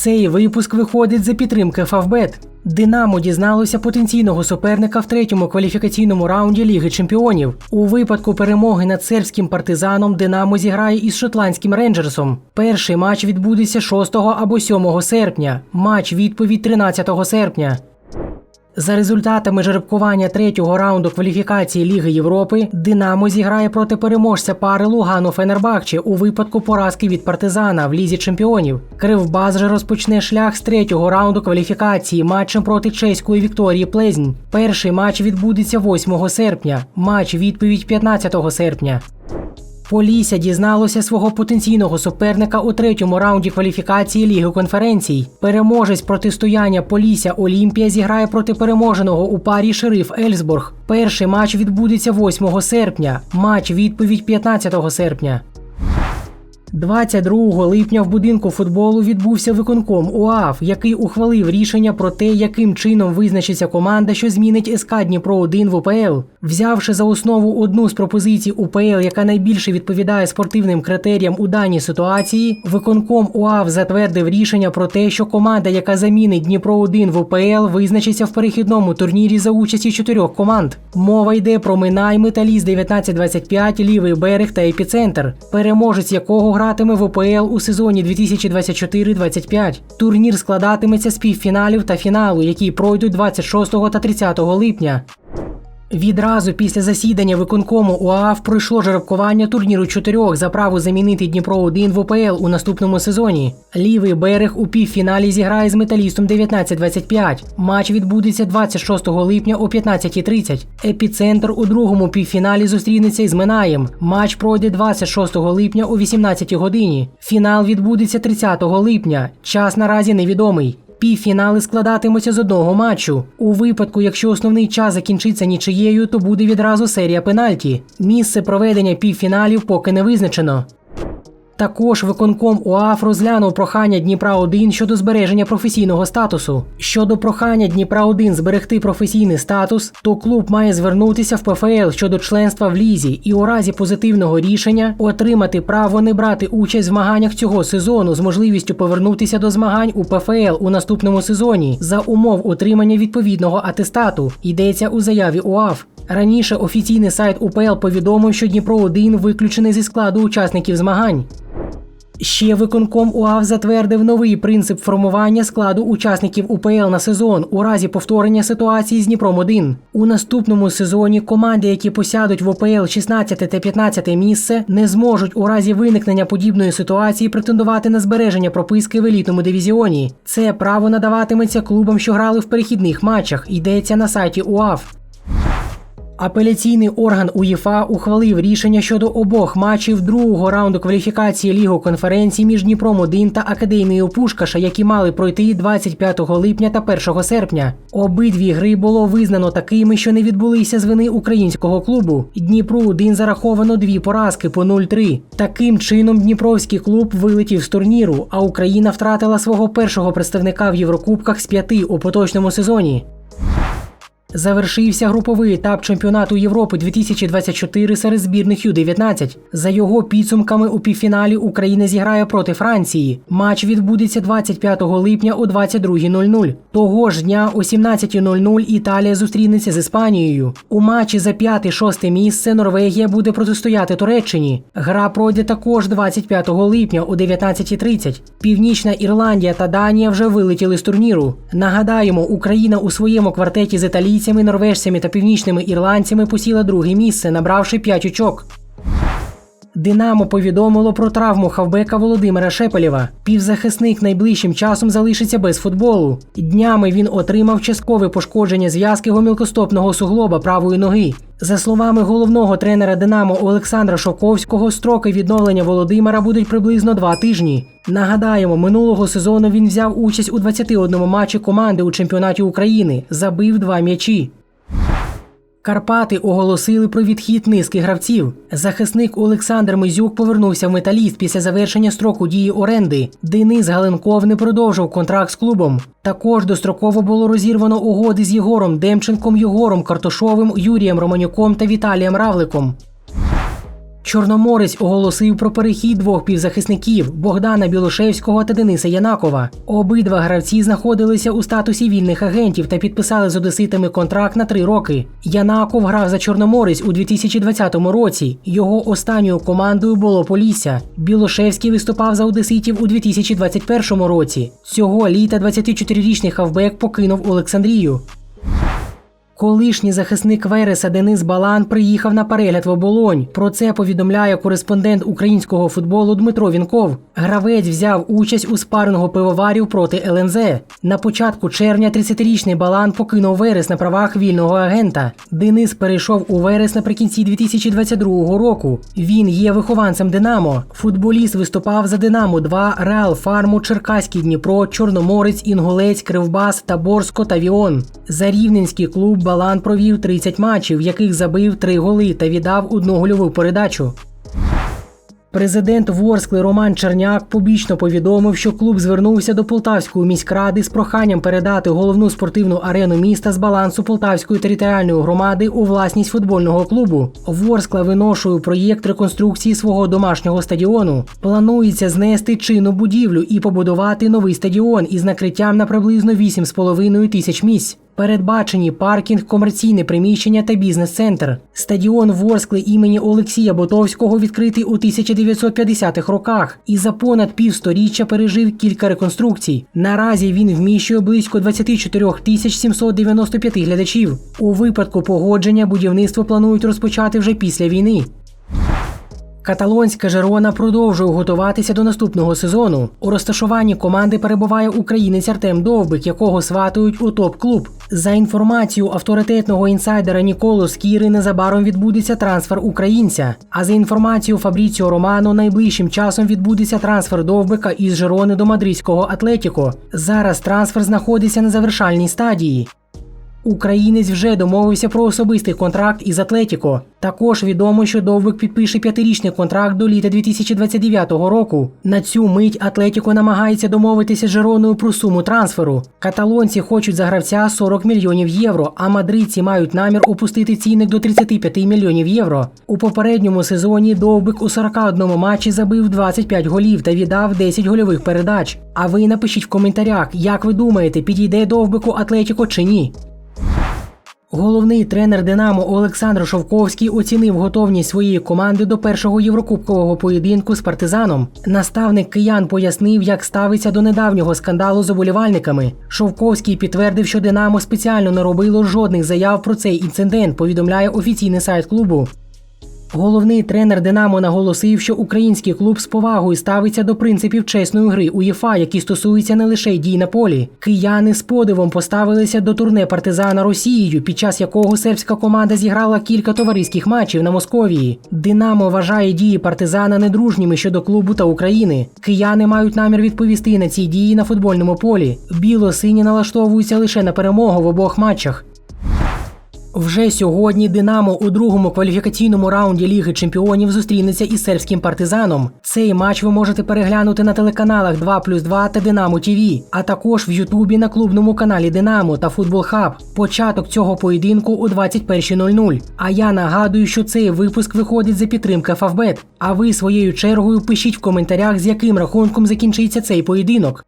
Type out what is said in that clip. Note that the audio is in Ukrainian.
Цей випуск виходить за підтримки Фавбет. Динамо дізналося потенційного суперника в третьому кваліфікаційному раунді Ліги Чемпіонів. У випадку перемоги над сербським партизаном Динамо зіграє із шотландським рейнджерсом. Перший матч відбудеться 6 або 7 серпня. Матч відповідь 13 серпня. За результатами жеребкування третього раунду кваліфікації Ліги Європи, Динамо зіграє проти переможця пари Лугану Фенербахче у випадку поразки від партизана в лізі чемпіонів. Кривбас же розпочне шлях з третього раунду кваліфікації матчем проти чеської Вікторії Плезнь. Перший матч відбудеться 8 серпня. Матч відповідь 15 серпня. Полісся дізналося свого потенційного суперника у третьому раунді кваліфікації Ліги конференцій. Переможець протистояння Полісся Олімпія зіграє проти переможеного у парі Шериф Ельсбург. Перший матч відбудеться 8 серпня. Матч відповідь 15 серпня. 22 липня в будинку футболу відбувся виконком УАФ, який ухвалив рішення про те, яким чином визначиться команда, що змінить СК Дніпро 1 в УПЛ. Взявши за основу одну з пропозицій УПЛ, яка найбільше відповідає спортивним критеріям у даній ситуації, виконком УАФ затвердив рішення про те, що команда, яка замінить Дніпро 1 в УПЛ, визначиться в перехідному турнірі за участі чотирьох команд. Мова йде про Минай, Металіст 1925, Лівий берег та Епіцентр, переможець якого гратиме в ОПЛ у сезоні 2024-25. Турнір складатиметься з півфіналів та фіналу, які пройдуть 26 та 30 липня. Відразу після засідання виконкому УАФ пройшло жеребкування турніру чотирьох за право замінити Дніпро 1 в ОПЛ у наступному сезоні. Лівий берег у півфіналі зіграє з металістом 19-25. Матч відбудеться 26 липня о 15.30. Епіцентр у другому півфіналі зустрінеться із Минаєм. Матч пройде 26 липня о 18 годині. Фінал відбудеться 30 липня. Час наразі невідомий. Півфінали складатимуться з одного матчу. У випадку, якщо основний час закінчиться нічиєю, то буде відразу серія пенальті. Місце проведення півфіналів поки не визначено. Також виконком УАФ розглянув прохання Дніпра 1 щодо збереження професійного статусу. Щодо прохання Дніпра 1 зберегти професійний статус, то клуб має звернутися в ПФЛ щодо членства в лізі і у разі позитивного рішення отримати право не брати участь в змаганнях цього сезону з можливістю повернутися до змагань у ПФЛ у наступному сезоні за умов отримання відповідного атестату. Йдеться у заяві УАФ. Раніше офіційний сайт УПЛ повідомив, що Дніпро 1 виключений зі складу учасників змагань. Ще виконком УАВ затвердив новий принцип формування складу учасників УПЛ на сезон у разі повторення ситуації з Дніпром 1 У наступному сезоні команди, які посядуть в УПЛ 16 та 15 місце, не зможуть у разі виникнення подібної ситуації претендувати на збереження прописки в елітному дивізіоні. Це право надаватиметься клубам, що грали в перехідних матчах. Йдеться на сайті УАВ. Апеляційний орган УЄФА ухвалив рішення щодо обох матчів другого раунду кваліфікації Лігу конференції між Дніпром 1 та Академією Пушкаша, які мали пройти 25 липня та 1 серпня. Обидві гри було визнано такими, що не відбулися з вини українського клубу. Дніпру 1 зараховано дві поразки по 0-3. Таким чином Дніпровський клуб вилетів з турніру, а Україна втратила свого першого представника в Єврокубках з п'яти у поточному сезоні. Завершився груповий етап чемпіонату Європи 2024 серед збірних Ю-19. За його підсумками у півфіналі Україна зіграє проти Франції. Матч відбудеться 25 липня о 22.00. Того ж дня о 17.00 Італія зустрінеться з Іспанією. У матчі за 5-6 місце Норвегія буде протистояти Туреччині. Гра пройде також 25 липня о 19.30. Північна Ірландія та Данія вже вилетіли з турніру. Нагадаємо, Україна у своєму квартеті з італійцями італійцями, норвежцями та північними ірландцями посіла друге місце, набравши 5 очок. Динамо повідомило про травму хавбека Володимира Шепелєва. Півзахисник найближчим часом залишиться без футболу. Днями він отримав часткове пошкодження зв'язки гомілкостопного суглоба правої ноги. За словами головного тренера Динамо Олександра Шоковського, строки відновлення Володимира будуть приблизно два тижні. Нагадаємо, минулого сезону він взяв участь у 21 матчі команди у чемпіонаті України, забив два м'ячі. Карпати оголосили про відхід низки гравців. Захисник Олександр Мизюк повернувся в металіст після завершення строку дії оренди. Денис Галенков не продовжив контракт з клубом. Також достроково було розірвано угоди з Єгором Демченком, Єгором Картошовим, Юрієм Романюком та Віталієм Равликом. Чорноморець оголосив про перехід двох півзахисників Богдана Білошевського та Дениса Янакова. Обидва гравці знаходилися у статусі вільних агентів та підписали з одеситами контракт на три роки. Янаков грав за Чорноморець у 2020 році. Його останньою командою було Полісся. Білошевський виступав за одеситів у 2021 році. Цього літа 24-річний хавбек покинув Олександрію. Колишній захисник Вереса Денис Балан приїхав на перегляд в оболонь. Про це повідомляє кореспондент українського футболу Дмитро Вінков. Гравець взяв участь у спарингу пивоварів проти ЛНЗ. На початку червня 30-річний Балан покинув Верес на правах вільного агента. Денис перейшов у Верес наприкінці 2022 року. Він є вихованцем Динамо. Футболіст виступав за Динамо 2 Реал Фарму, Черкаський Дніпро, Чорноморець, Інгулець, Кривбас, Таборсько та Віон. За рівненський клуб Балан провів 30 матчів, в яких забив 3 голи та віддав одну гольову передачу. Президент Ворскли Роман Черняк публічно повідомив, що клуб звернувся до Полтавської міськради з проханням передати головну спортивну арену міста з балансу Полтавської територіальної громади у власність футбольного клубу. Ворскла виношує проєкт реконструкції свого домашнього стадіону. Планується знести чинну будівлю і побудувати новий стадіон із накриттям на приблизно 8,5 тисяч місць. Передбачені паркінг, комерційне приміщення та бізнес-центр. Стадіон Ворскли імені Олексія Ботовського відкритий у 1950-х роках і за понад півсторіччя пережив кілька реконструкцій. Наразі він вміщує близько 24 тисяч 795 глядачів. У випадку погодження будівництво планують розпочати вже після війни. Каталонська Жерона продовжує готуватися до наступного сезону. У розташуванні команди перебуває українець Артем Довбик, якого сватують у топ-клуб. За інформацією авторитетного інсайдера Ніколо Скіри, незабаром відбудеться трансфер українця. А за інформацією Фабріціо Романо, найближчим часом відбудеться трансфер Довбика із Жерони до мадридського Атлетіко. Зараз трансфер знаходиться на завершальній стадії. Українець вже домовився про особистий контракт із Атлетіко. Також відомо, що Довбик підпише п'ятирічний контракт до літа 2029 року. На цю мить Атлетіко намагається домовитися з Жероною про суму трансферу. Каталонці хочуть за гравця 40 мільйонів євро, а мадридці мають намір опустити цінник до 35 мільйонів євро. У попередньому сезоні Довбик у 41 матчі забив 25 голів та віддав 10 гольових передач. А ви напишіть в коментарях, як ви думаєте, підійде Довбику Атлетіко чи ні. Головний тренер Динамо Олександр Шовковський оцінив готовність своєї команди до першого єврокубкового поєдинку з партизаном. Наставник киян пояснив, як ставиться до недавнього скандалу з оболівальниками. Шовковський підтвердив, що Динамо спеціально не робило жодних заяв про цей інцидент. Повідомляє офіційний сайт клубу. Головний тренер Динамо наголосив, що український клуб з повагою ставиться до принципів чесної гри УЄФА, які стосуються не лише дій на полі. Кияни з подивом поставилися до турне партизана Росією, під час якого сербська команда зіграла кілька товариських матчів на Московії. Динамо вважає дії партизана недружніми щодо клубу та України. Кияни мають намір відповісти на ці дії на футбольному полі. Біло-сині налаштовуються лише на перемогу в обох матчах. Вже сьогодні Динамо у другому кваліфікаційному раунді Ліги Чемпіонів зустрінеться із сербським партизаном. Цей матч ви можете переглянути на телеканалах 2 плюс 2 та Динамо ТВ, а також в Ютубі на клубному каналі Динамо та Футбол Хаб. Початок цього поєдинку о 21.00. А я нагадую, що цей випуск виходить за підтримки Фавбет. А ви своєю чергою пишіть в коментарях, з яким рахунком закінчиться цей поєдинок.